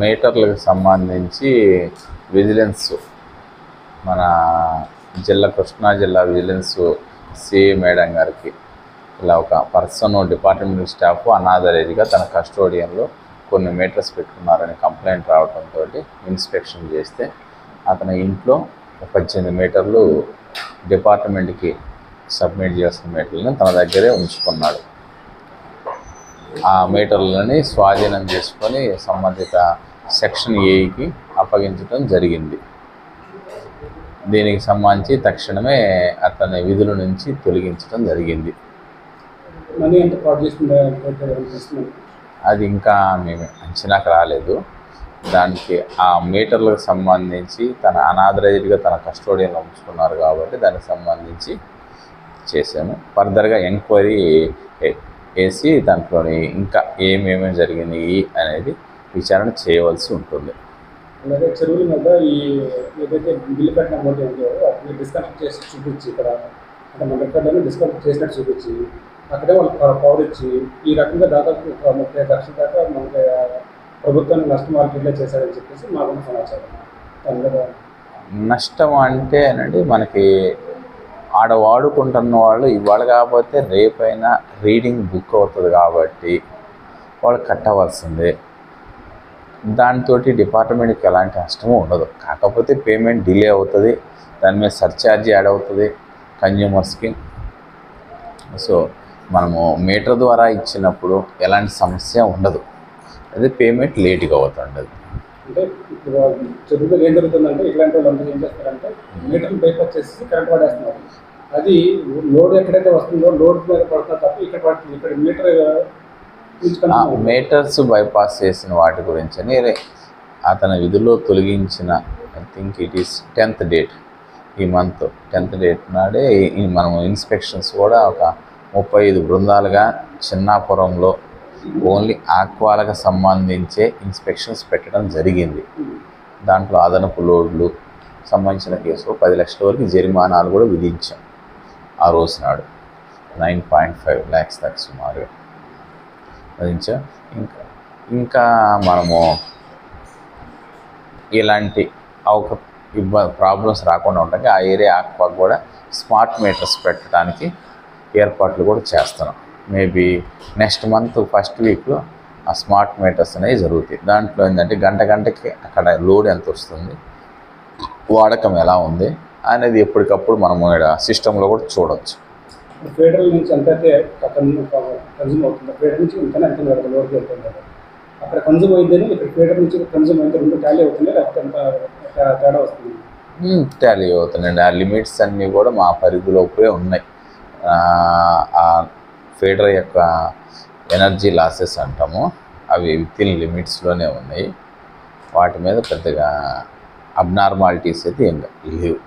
మీటర్లకు సంబంధించి విజిలెన్స్ మన జిల్లా కృష్ణా జిల్లా విజిలెన్స్ సిఏ మేడం గారికి ఇలా ఒక పర్సన్ డిపార్ట్మెంటల్ స్టాఫ్ అనాథరేజ్గా తన కస్టోడియన్లో కొన్ని మీటర్స్ పెట్టుకున్నారని కంప్లైంట్ రావడంతో ఇన్స్పెక్షన్ చేస్తే అతని ఇంట్లో పద్దెనిమిది మీటర్లు డిపార్ట్మెంట్కి సబ్మిట్ చేసిన మీటర్లను తన దగ్గరే ఉంచుకున్నాడు. ఆ మీటర్లని స్వాధీనం చేసుకొని సంబంధిత సెక్షన్ ఏకి అప్పగించడం జరిగింది. దీనికి సంబంధించి తక్షణమే అతని విధుల నుంచి తొలగించడం జరిగింది. అది ఇంకా మేము అంచనాకు రాలేదు. దానికి ఆ మీటర్లకు సంబంధించి తన అనాథరైజ్డ్గా తన కస్టోడియన్లో ఉంచుకున్నారు కాబట్టి దానికి సంబంధించి చేశాను ఫర్దర్గా ఎంక్వైరీ వేసి దాంట్లోని ఇంకా ఏమేమి జరిగినాయి అనేది విచారణ చేయవలసి ఉంటుంది. అలాగే చెరువుల మీద ఈ ఏదైతే బిల్లు కట్టిన అమౌంట్ ఉందో వాటిని డిస్కనెక్ట్ చేసి చూపించి ఇక్కడ అంటే మన రికార్డులను డిస్కనెక్ట్ చేసినట్టు చూపించి అక్కడే వాళ్ళకి పవర్ ఇచ్చి ఈ రకంగా దాదాపు ఒక ముప్పై లక్షల దాకా మనకి ఆ, ప్రభుత్వానికి నష్టం మార్కెట్లో చేశారని చెప్పేసి మాకున్న సమాచారం. దాని మీద నష్టం అంటే అనండి మనకి ఆడ వాడుకుంటున్న వాళ్ళు ఇవాళ కాకపోతే రేపైనా రీడింగ్ బుక్ అవుతుంది కాబట్టి వాళ్ళు కట్టవలసిందే. దాంతో డిపార్ట్మెంట్కి ఎలాంటి నష్టము ఉండదు. కాకపోతే పేమెంట్ డిలే అవుతుంది దాని మీద సర్ఛార్జ్ యాడ్ అవుతుంది కన్జ్యూమర్స్కి సో మనము మీటర్ ద్వారా ఇచ్చినప్పుడు ఎలాంటి సమస్య ఉండదు. అదే పేమెంట్ లేట్గా అవుతుండదు. అంటే ఇప్పుడు చెరువులో ఏం జరుగుతుందంటే ఇట్లాంటి వాళ్ళు ఏం చేస్తారంటే మీటర్లు బైపాస్ చేసి కరెంట్ పడేస్తున్నారు అది లోడ్ ఎక్కడైతే వస్తుందో లోడ్ మీద పడుతున్నా తప్ప ఇక్కడ పడుతుంది. ఇక్కడ మీటర్ మీటర్స్ బైపాస్ చేసిన వాటి గురించి అని అతని విధుల్లో తొలగించిన I think it is tenth date ఈ మంత్ టెన్త్ డేట్ నాడే మనం ఇన్స్పెక్షన్స్ కూడా ఒక ముప్పై ఐదు బృందాలుగా చిన్నాపురంలో ఓన్లీ ఆక్వాలకు సంబంధించే ఇన్స్పెక్షన్స్ పెట్టడం జరిగింది. దాంట్లో అదనపు లోడ్లు సంబంధించిన కేసులో పది లక్షల వరకు జరిమానాలు కూడా విధించాం ఆ రోజు నాడు. నైన్ పాయింట్ ఫైవ్ ల్యాక్స్ దాకా సుమారుగా. విధించాం ఇంకా ఇంకా మనము ఇలాంటి అవక ఇబ్బ ప్రాబ్లమ్స్ రాకుండా ఉండడానికి ఆ ఏరియా ఆక్వా కూడా స్మార్ట్ మీటర్స్ పెట్టడానికి ఏర్పాట్లు కూడా చేస్తున్నాం. మేబీ నెక్స్ట్ మంత్ ఫస్ట్ వీక్లో ఆ స్మార్ట్ మీటర్స్ అనేవి జరుగుతాయి. దాంట్లో ఏంటంటే గంట గంటకి అక్కడ లోడ్ ఎంత వస్తుంది వాడకం ఎలా ఉంది అనేది ఎప్పటికప్పుడు మనము ఇక్కడ సిస్టంలో కూడా చూడొచ్చు. ఫెడరల్ నుంచి ఎంత అయితే కన్జ్యూమ్ అవుతుందో. ఫెడరల్ నుంచి ఇంతనే ఎంత వరకు లోడ్కి వెళ్తుంది కదా అక్కడ కన్జ్యూమ్ అయిందని ఇక్కడ ఫెడరల్ నుంచి కన్జ్యూమ్ అయితే రెండు టాలీ అవుతుంది లేకపోతే ఎంత తే- తేడా వస్తుంది. టాలీ అవుతుందండి ఆ లిమిట్స్ అన్నీ కూడా మా పరిధిలోపే ఉన్నాయి. ఫీడర్ యొక్క ఎనర్జీ లాసెస్ అంటాము. అవి విత్ ఇన్ లిమిట్స్లోనే ఉన్నాయి. వాటి మీద పెద్దగా అబ్నార్మాలిటీస్ అయితే ఏం లేవు.